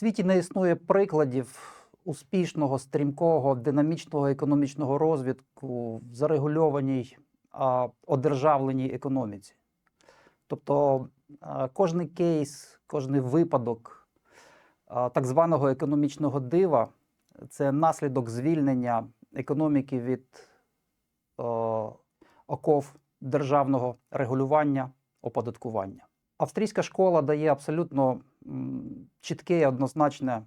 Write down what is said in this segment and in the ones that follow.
світі не існує прикладів успішного, стрімкого, динамічного економічного розвитку в зарегульованій, а, одержавленій економіці. Тобто кожний кейс, кожний випадок так званого економічного дива це наслідок звільнення економіки від о, оков державного регулювання, оподаткування. Австрійська школа дає абсолютно чітке і однозначне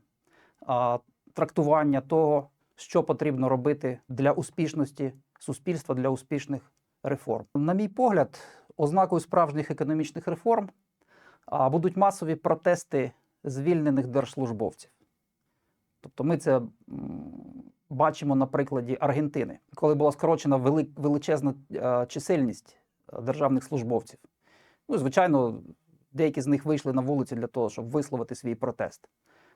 а, трактування того, що потрібно робити для успішності суспільства, для успішних реформ. На мій погляд, ознакою справжніх економічних реформ а, будуть масові протести звільнених держслужбовців. Тобто ми це бачимо на прикладі Аргентини, коли була скорочена вели- величезна е, чисельність е, державних службовців. Ну, звичайно, деякі з них вийшли на вулиці для того, щоб висловити свій протест.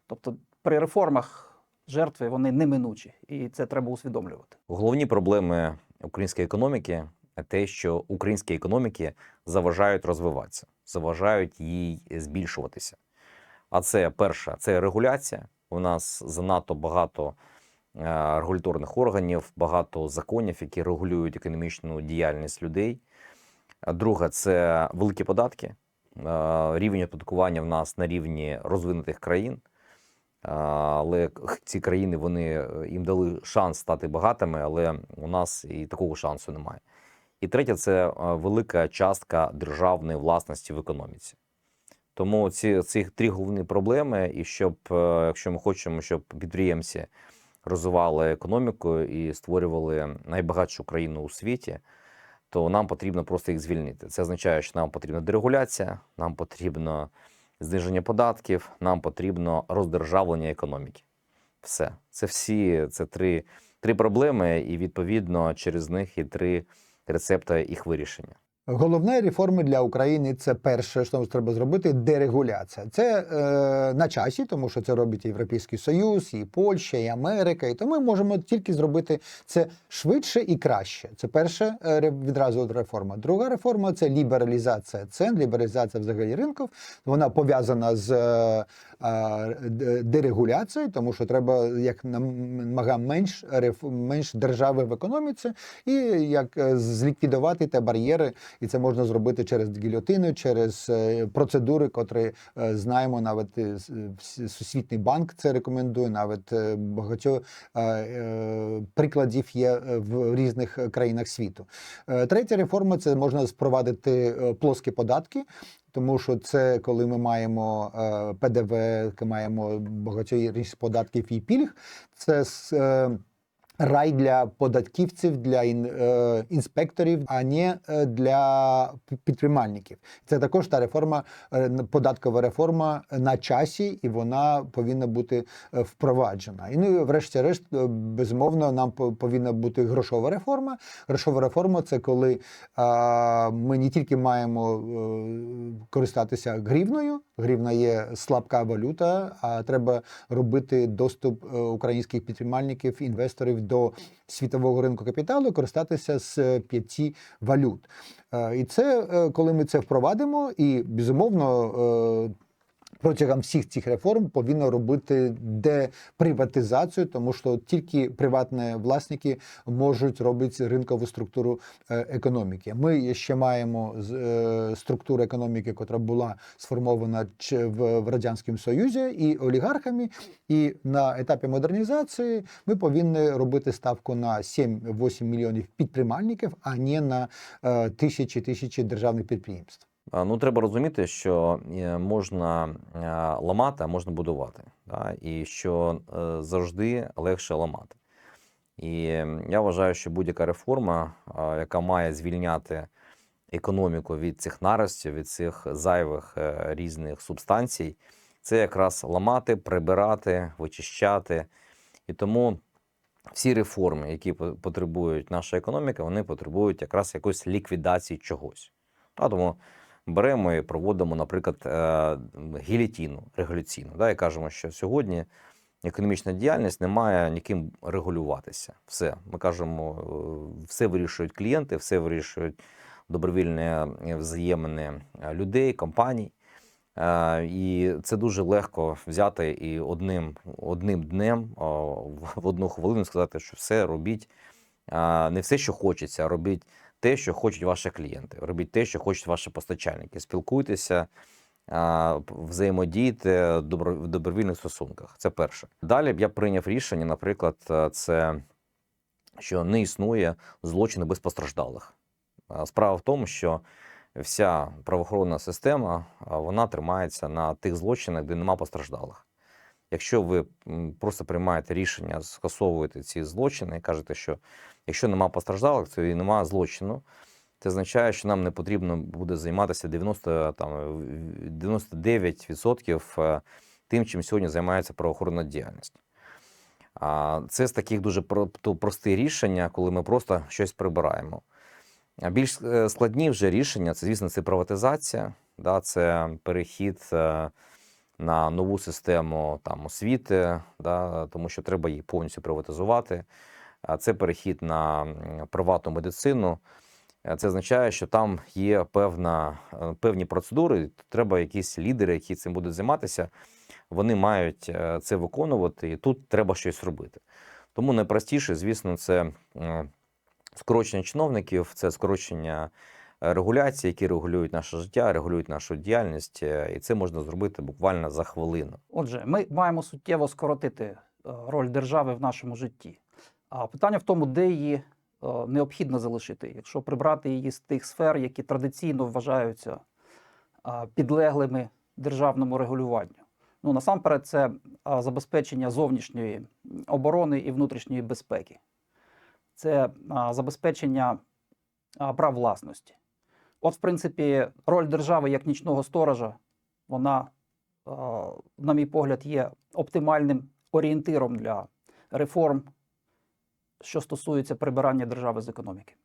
Тобто при реформах жертви вони неминучі, і це треба усвідомлювати. Головні проблеми української економіки те, що українські економіки заважають розвиватися, заважають їй збільшуватися. А це перше, це регуляція. У нас занадто багато е, регуляторних органів, багато законів, які регулюють економічну діяльність людей. А Друге, це великі податки. Е, Рівень оподаткування в нас на рівні розвинутих країн. Але ці країни вони е, їм дали шанс стати багатими, але у нас і такого шансу немає. І третє це е, велика частка державної власності в економіці. Тому ці, ці три головні проблеми, і щоб, е, якщо ми хочемо, щоб підприємці розвивали економіку і створювали найбагатшу країну у світі, то нам потрібно просто їх звільнити. Це означає, що нам потрібна дерегуляція, нам потрібно зниження податків, нам потрібно роздержавлення економіки. Все. Це всі це три, три проблеми, і відповідно через них і три рецепти їх вирішення. Головне реформи для України це перше, що треба зробити дерегуляція. Це е, на часі, тому що це робить Європейський Союз, і Польща, і Америка. І тому ми можемо тільки зробити це швидше і краще. Це перша е, відразу реформа. Друга реформа це лібералізація цен, лібералізація взагалі ринків. Вона пов'язана з е, е, дерегуляцією, тому що треба як намага менш менш держави в економіці, і як е, зліквідувати те бар'єри. І це можна зробити через гільотину, через е, процедури, котрі е, знаємо. Навіть е, Всесвітній банк це рекомендує. Навіть багато прикладів є в різних країнах світу. Третя реформа це можна спровадити плоскі податки. Тому що це коли ми маємо ПДВ, маємо багато різних податків і пільг, це рай для податківців, для е, інспекторів, а не е, для підтримальників. Це також та реформа, е, податкова реформа на часі, і вона повинна бути впроваджена. І ну, врешті-решт, безумовно, нам по- повинна бути грошова реформа. Грошова реформа це коли ми не тільки маємо користатися гривною. Гривна є слабка валюта, а треба робити доступ українських підтримальників, інвесторів до світового ринку капіталу, користатися з е, п'яти валют. Е, І це е, коли ми це впровадимо, і безумовно. Протягом всіх цих реформ повинно робити деприватизацію, тому що тільки приватні власники можуть робити ринкову структуру е, економіки. Ми ще маємо е, структуру економіки, яка була сформована в, радянському союзі і олігархами. І на етапі модернізації ми повинні робити ставку на 7-8 мільйонів підтримальників, а не на е, тисячі тисячі державних підприємств. Ну, треба розуміти, що е, можна е, ламати, а можна будувати. Да? І що е, завжди легше ламати. І я вважаю, що будь-яка реформа, яка має звільняти економіку від цих наростів, від цих зайвих різних субстанцій, це якраз ламати, прибирати, вичищати. І тому всі реформи, які потребують наша економіка, вони потребують якраз якоїсь ліквідації чогось. Тому беремо і проводимо, наприклад, е, гілітіну регуляційну. Да, і кажемо, що сьогодні економічна діяльність не має ніким регулюватися. Все. Ми кажемо, е, все вирішують клієнти, все вирішують добровільні е, взаємини людей, компаній. І це дуже легко взяти і одним, одним днем в одну хвилину сказати, що все робіть не все, що хочеться, а робіть те, що хочуть ваші клієнти. Робіть те, що хочуть ваші постачальники. Спілкуйтеся, взаємодійте в добровільних стосунках. Це перше. Далі б я прийняв рішення, наприклад, е, це що не існує злочину без постраждалих. Справа в тому, що вся правоохоронна система вона тримається на тих злочинах, де нема постраждалих. Якщо ви просто приймаєте рішення, скасовуєте ці злочини і кажете, що якщо нема постраждалих, то і нема злочину, це означає, що нам не потрібно буде займатися 90, там, 99% е, тим, чим сьогодні займається правоохоронна діяльність. А Це з таких дуже про- то прості рішення, коли ми просто щось прибираємо. А більш е, складні вже рішення це, звісно, це приватизація, да, це перехід е, на нову систему там, освіти, да, тому що треба її повністю приватизувати. Це перехід на приватну медицину. Е, Це означає, що там є певна, е, певні процедури, треба якісь лідери, які цим будуть займатися. Вони мають е, це виконувати, і тут треба щось робити. Тому найпростіше, звісно, це скорочення чиновників, це скорочення регуляцій, які регулюють наше життя, регулюють нашу діяльність, е, і це можна зробити буквально за хвилину. Отже, ми маємо суттєво скоротити е, роль держави в нашому житті. А питання в тому, де її е, необхідно залишити, якщо прибрати її з тих сфер, які традиційно вважаються підлеглими державному регулюванню. Ну, насамперед, це забезпечення зовнішньої оборони і внутрішньої безпеки, це забезпечення прав власності. От, в принципі, роль держави як нічного сторожа, вона е, на мій погляд, є оптимальним орієнтиром для реформ, що стосується прибирання держави з економіки.